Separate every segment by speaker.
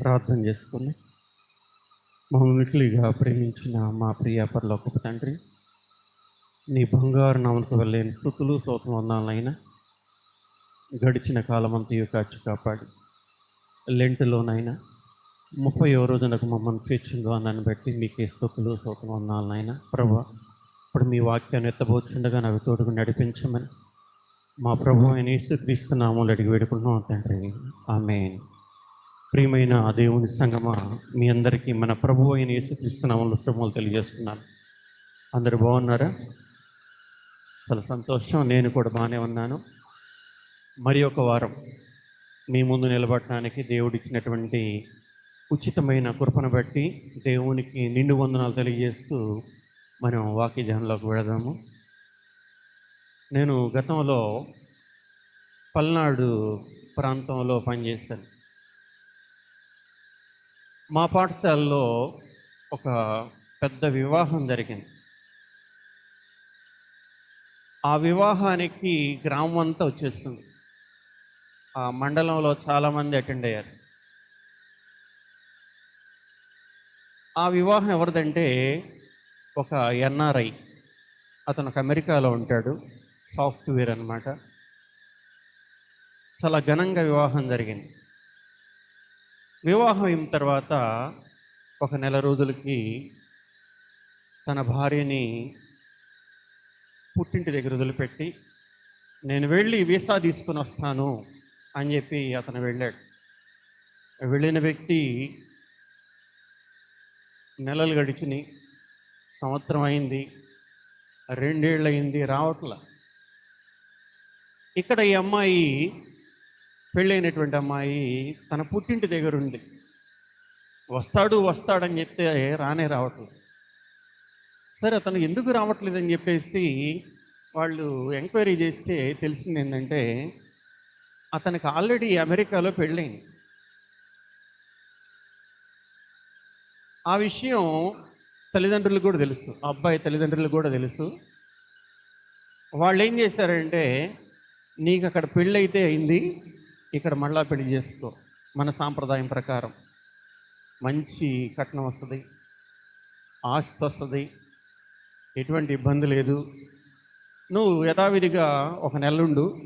Speaker 1: ప్రార్థన చేసుకుని మమ్మల్నిగా ప్రేమించిన మా ప్రియ పరలోకపు తండ్రి నీ బంగారు నామంతో వెళ్ళలేని స్థుతులు సోతం వందాలైనా గడిచిన కాలమంతా కాచి కాపాడి లెంట్లోనైనా ముప్పై రోజునకు మమ్మల్ని తీర్చిందో అని బట్టి మీకే స్థుతులు సోతం వందాలైనా ప్రభా ఇప్పుడు మీ వాక్యాన్ని ఎత్తబోతుండగా నాకు తోడుకు నడిపించమని మా ప్రభు అయిన యేసుక్రీస్తు నామూలు అడిగి వేడుకుంటున్నాం తండ్రి. ఆమె ప్రియమైన దేవుని సంగమ మీ అందరికీ మన ప్రభు అయిన యేసుక్రీస్తునామంలో శుభములు తెలియజేస్తున్నాను. అందరు బాగున్నారా? చాలా సంతోషం. నేను కూడా బాగానే ఉన్నాను. మరి ఒక వారం మీ ముందు నిలబడటానికి దేవుడిచ్చినటువంటి ఉచితమైన కృపను బట్టి దేవునికి నిండు వందనాలు తెలియజేస్తూ మనం వాక్యజనంలోకి వెళదాము. నేను గతంలో పల్నాడు ప్రాంతంలో పనిచేశాను. మా పాఠశాలలో ఒక పెద్ద వివాహం జరిగింది. ఆ వివాహానికి గ్రామం అంతా వచ్చేస్తుంది ఆ మండలంలో చాలామంది అటెండ్ అయ్యారు. ఆ వివాహం ఎవరిదంటే ఒక ఎన్ఆర్ఐ అతను ఒక అమెరికాలో ఉంటాడు. సాఫ్ట్వేర్ అనమాట చాలా ఘనంగా వివాహం జరిగింది. వివాహం అయిన తర్వాత ఒక నెల రోజులకి తన భార్యని పుట్టింటి దగ్గర వదిలిపెట్టి నేను వెళ్ళి వీసా తీసుకుని వస్తాను అని చెప్పి అతను వెళ్ళాడు. వెళ్ళిన వ్యక్తి నెలలు గడిచినాయి. సంవత్సరం అయింది. రెండేళ్ళు అయింది రావట్ల. ఇక్కడ ఈ అమ్మాయి పెళ్ళైనటువంటి అమ్మాయి తన పుట్టింటి దగ్గర ఉంది వస్తాడు వస్తాడని చెప్తే రానే రావట్లేదు. సరే అతను ఎందుకు రావట్లేదని చెప్పేసి వాళ్ళు ఎంక్వైరీ చేస్తే తెలిసింది ఏంటంటే అతనికి ఆల్రెడీ అమెరికాలో పెళ్ళైంది. ఆ విషయం తల్లిదండ్రులకు కూడా తెలుసు. ఆ అబ్బాయి తల్లిదండ్రులకు కూడా తెలుసు. వాళ్ళు ఏం చేశారంటే నీకు అక్కడ పెళ్ళైతే అయింది ఇక్కడ మళ్ళా పెళ్ళి చేసుకో. మన సాంప్రదాయం ప్రకారం. మంచి కట్నం వస్తుంది. ఆస్తి వస్తుంది. ఎటువంటి ఇబ్బంది లేదు. నువ్వు యథావిధిగా ఒక నెలుండు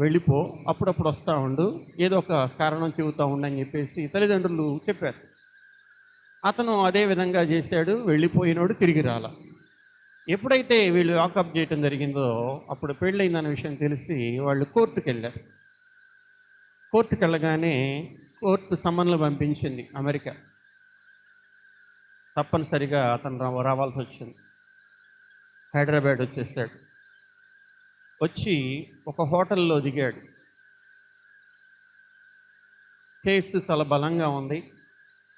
Speaker 1: వెళ్ళిపో. అప్పుడప్పుడు వస్తూ ఉండు. ఏదో ఒక కారణం చెబుతూ ఉండని చెప్పేసి తల్లిదండ్రులు చెప్పారు. అతను అదే విధంగా చేశాడు. వెళ్ళిపోయినోడు తిరిగి రాల. ఎప్పుడైతే వీళ్ళు వాకప్ చేయటం జరిగిందో అప్పుడు పెళ్ళయిందన్న విషయం తెలిసి వాళ్ళు కోర్టుకు వెళ్ళారు కోర్టుకు వెళ్ళగానే కోర్టు సమ్మన్లు పంపించింది అమెరికా. తప్పనిసరిగా అతను రా- రావాల్సి వచ్చింది. హైదరాబాద్ వచ్చేసాడు. వచ్చి ఒక హోటల్లో దిగాడు. కేసు చాలా బలంగా ఉంది.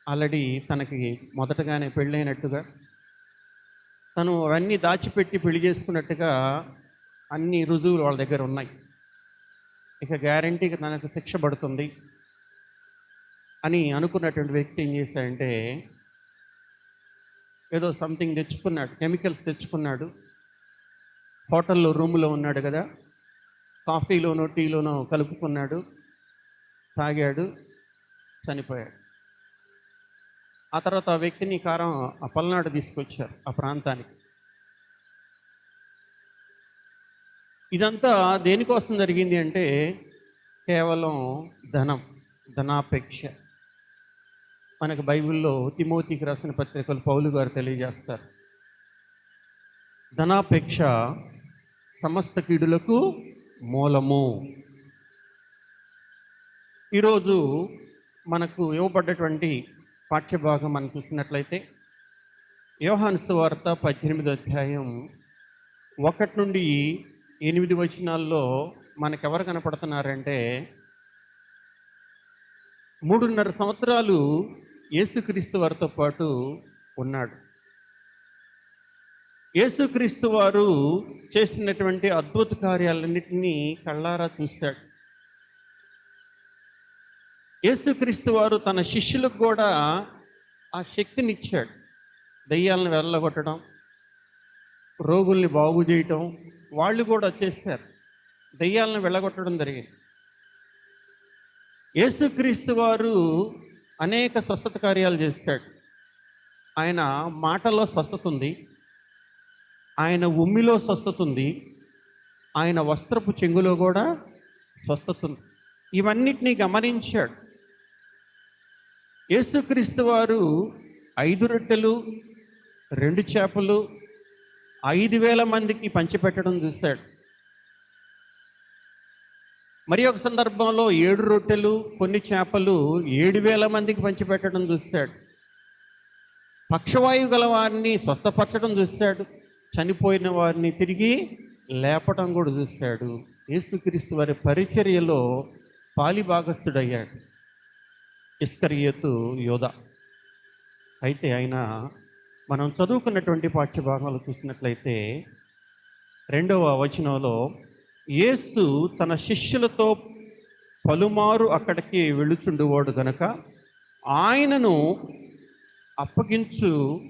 Speaker 1: ఆల్రెడీ తనకి మొదటగానే పెళ్ళైనట్టుగా. తను అవన్నీ దాచిపెట్టి పెళ్ళి చేసుకున్నట్టుగా అన్ని రుజువులు వాళ్ళ దగ్గర ఉన్నాయి. ఇక గ్యారంటీగా తనకు శిక్ష పడుతుంది అని అనుకున్నటువంటి వ్యక్తి ఏం చేశాడంటే ఏదో సంథింగ్ తెచ్చుకున్నాడు కెమికల్స్ తెచ్చుకున్నాడు. హోటల్లో రూమ్లో ఉన్నాడు కదా కాఫీలోనో టీలోనో కలుపుకున్నాడు తాగాడు చనిపోయాడు. ఆ తర్వాత ఆ వ్యక్తిని కారం ఆ పల్నాడు తీసుకొచ్చారు ఆ ప్రాంతానికి. ఇదంతా దేనికోసం జరిగింది అంటే కేవలం ధనం ధనాపేక్ష. మనకు బైబిల్లో తిమోతికి రాసిన పత్రికలు పౌలు గారు తెలియజేస్తారు. ధనాపేక్ష సమస్త కీడులకు మూలము. ఈరోజు మనకు ఇవ్వబడ్డటువంటి పాఠ్యభాగం మనం చూసినట్లయితే యోహాను వార్త పద్దెనిమిది అధ్యాయం ఒకటి నుండి ఎనిమిది వచనాల్లో మనకెవరు కనపడుతున్నారంటే మూడున్నర సంవత్సరాలు యేసుక్రీస్తు వారితో పాటు ఉన్నాడు. యేసుక్రీస్తు వారు చేసినటువంటి అద్భుత కార్యాలన్నింటినీ కళ్ళారా చూశాడు. యేసుక్రీస్తు వారు తన శిష్యులకు కూడా ఆ శక్తిని ఇచ్చాడు దయ్యాలను వెళ్ళగొట్టడం రోగుల్ని బాగు చేయటం వాళ్ళు కూడా చేశారు దయ్యాలను వెళ్ళగొట్టడం జరిగింది. యేసుక్రీస్తు వారు అనేక స్వస్థత కార్యాలు చేశాడు. ఆయన మాటల్లో స్వస్థత ఉంది. ఆయన ఉమ్మిలో స్వస్థత ఉంది. ఆయన వస్త్రపు చెంగులో కూడా స్వస్థత ఉంది. ఇవన్నిటినీ గమనించాడు. యేసుక్రీస్తు వారు ఐదు రొట్టెలు రెండు చేపలు ఐదు వేల మందికి పంచిపెట్టడం చూశాడు మరి ఒక సందర్భంలో ఏడు రొట్టెలు కొన్ని చేపలు ఏడు వేల మందికి పంచిపెట్టడం చూశాడు పక్షవాయువు గల వారిని స్వస్థపరచడం చూశాడు చనిపోయిన వారిని తిరిగి లేపటం కూడా చూశాడు యేసుక్రీస్తు వారి పరిచర్యలో పాలిభాగస్థుడయ్యాడు ఇస్కరియతు యోధ. అయితే ఆయన మనం చదువుకున్నటువంటి పాఠ్యభాగాలు చూసినట్లయితే రెండవ వచనంలో యేసు తన శిష్యులతో పలుమారు అక్కడికి వెళుచుండేవాడు గనక ఆయనను అప్పగించు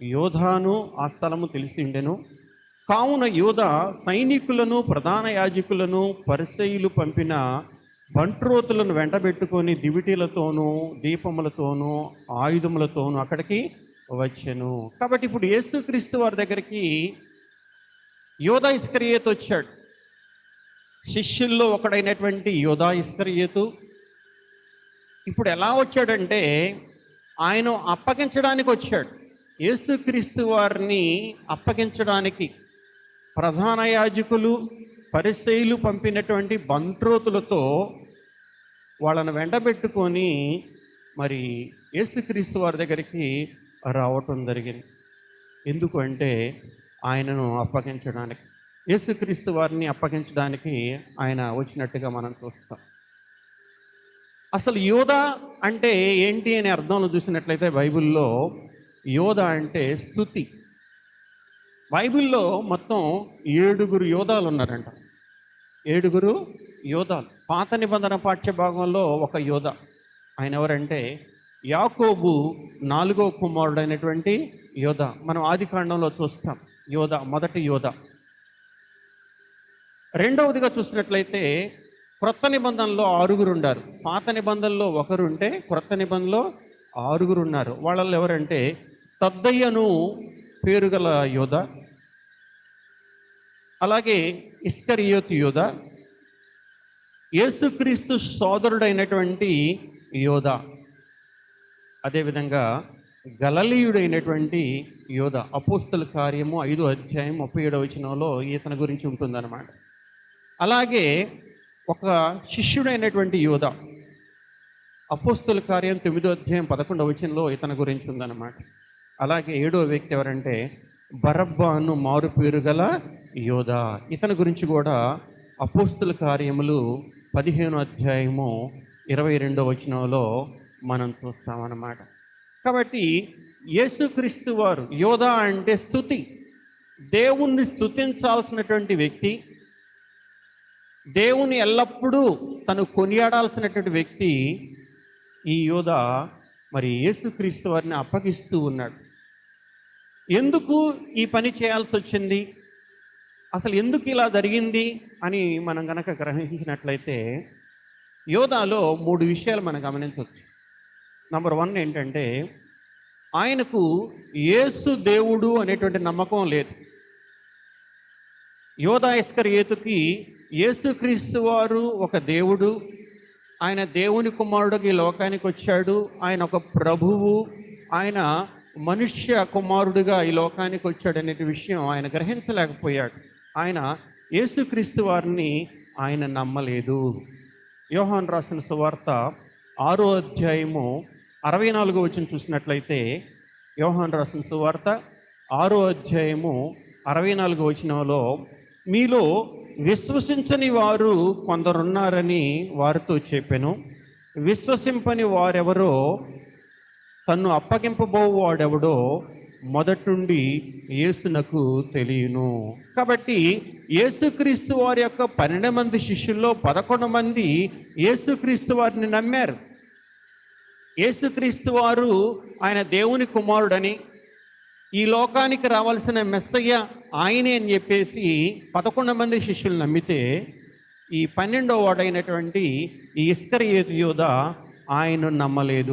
Speaker 1: యోధాను ఆ స్థలము తెలిసి ఉండెను. కావున యోధ సైనికులను ప్రధాన యాజకులను పరిసయులు పంపిన బంట్రోతులను వెంటబెట్టుకొని దివిటీలతోనూ దీపములతోనూ ఆయుధములతోనూ అక్కడికి వచ్చాను కాబట్టి ఇప్పుడు యేసుక్రీస్తు వారి దగ్గరికి యోధా ఇస్కరియేతు వచ్చాడు. శిష్యుల్లో ఒకడైనటువంటి యోధా ఇస్కరియేతు ఇప్పుడు ఎలా వచ్చాడంటే ఆయన అప్పగించడానికి వచ్చాడు. యేసుక్రీస్తు వారిని అప్పగించడానికి ప్రధాన యాజకులు పరిశైలు పంపినటువంటి బంట్రోతులతో వాళ్ళను వెంటబెట్టుకొని మరి యేసుక్రీస్తు వారి దగ్గరికి రావటం జరిగింది. ఎందుకు అంటే ఆయనను అప్పగించడానికి యేసుక్రీస్తు వారిని అప్పగించడానికి ఆయన వచ్చినట్టుగా మనం చూస్తాం. అసలు యోధ అంటే ఏంటి అనే అర్థంలో చూసినట్లయితే బైబిల్లో యోధ అంటే స్థుతి. బైబిల్లో మొత్తం ఏడుగురు యోధాలు ఉన్నారంట. ఏడుగురు యోధాలు. పాత నిబంధన పాఠ్య భాగంలో ఒక యోధ. ఆయన ఎవరంటే యాకోబు నాలుగో కుమారుడైనటువంటి యోధ. మనం ఆది కాండంలో చూస్తాం. యోధ మొదటి యోధ. రెండవదిగా చూసినట్లయితే క్రొత్త నిబంధనలో ఆరుగురు ఉన్నారు పాత నిబంధనలో ఒకరు ఉంటే క్రొత్త నిబంధనలో ఆరుగురు ఉన్నారు వాళ్ళల్లో ఎవరంటే తద్దయ్యను పేరు గల యోధ అలాగే ఇస్కరియోత్ యోధ యేసుక్రీస్తు సోదరుడైనటువంటి యోధ. అదేవిధంగా గలలీయుడైనటువంటి యోధ అపోస్తుల కార్యము ఐదో అధ్యాయం ముప్పై ఏడవ వచనంలో ఈతన గురించి ఉంటుందన్నమాట. అలాగే ఒక శిష్యుడైనటువంటి యోధ అపోస్తుల కార్యం తొమ్మిదో అధ్యాయం పదకొండవ వచనంలో ఇతని గురించి ఉందన్నమాట. అలాగే ఏడో వ్యక్తి ఎవరంటే బరబ్బాను మారు పేరు గల యోధ. ఇతని గురించి కూడా అపోస్తుల కార్యములు పదిహేను అధ్యాయము ఇరవై రెండో వచనంలో మనం చూస్తామన్నమాట. కాబట్టి యేసుక్రీస్తు వారు యోధ అంటే స్థుతి. దేవుణ్ణి స్థుతించాల్సినటువంటి వ్యక్తి దేవుని ఎల్లప్పుడూ తను కొనియాడాల్సినటువంటి వ్యక్తి ఈ యోధ మరి యేసుక్రీస్తు వారిని అప్పగిస్తూ ఉన్నాడు. ఎందుకు ఈ పని చేయాల్సి వచ్చింది అసలు ఎందుకు ఇలా జరిగింది అని మనం గనక గ్రహించినట్లయితే యోధాలో మూడు విషయాలు మనం గమనించవచ్చు నంబర్ వన్ ఏంటంటే ఆయనకు యేసు దేవుడు అనేటువంటి నమ్మకం లేదు. యోధాయస్కర్ ఏతుకి యేసుక్రీస్తు వారు ఒక దేవుడు ఆయన దేవుని కుమారుడికి ఈ లోకానికి వచ్చాడు ఆయన ఒక ప్రభువు ఆయన మనుష్య కుమారుడిగా ఈ లోకానికి వచ్చాడు అనే విషయం ఆయన గ్రహించలేకపోయాడు. ఆయన యేసుక్రీస్తు వారిని ఆయన నమ్మలేదు. యోహాన్ రాసిన సువార్త ఆరో అధ్యాయము అరవై నాలుగో వచ్చిన చూసినట్లయితే యోహాన్ రాసిన సువార్త ఆరో అధ్యాయము అరవై నాలుగో వచనంలో మీలో విశ్వసించని వారు కొందరున్నారని వారితో చెప్పాను. విశ్వసింపని వారెవరో తన్ను అప్పగింపబోవాడెవడో వాడెవడో మొదటుండి యేసునకు తెలియను. కాబట్టి యేసుక్రీస్తు వారి యొక్క పన్నెండు మంది శిష్యుల్లో పదకొండు మంది యేసుక్రీస్తు వారిని నమ్మారు. యేసుక్రీస్తు వారు ఆయన దేవుని కుమారుడని ఈ లోకానికి రావాల్సిన మెస్సయ్య ఆయనే అని చెప్పేసి పదకొండు మంది శిష్యులు నమ్మితే ఈ పన్నెండో వాడైనటువంటి ఈ ఇస్కర్ యోధ ఆయన నమ్మలేదు.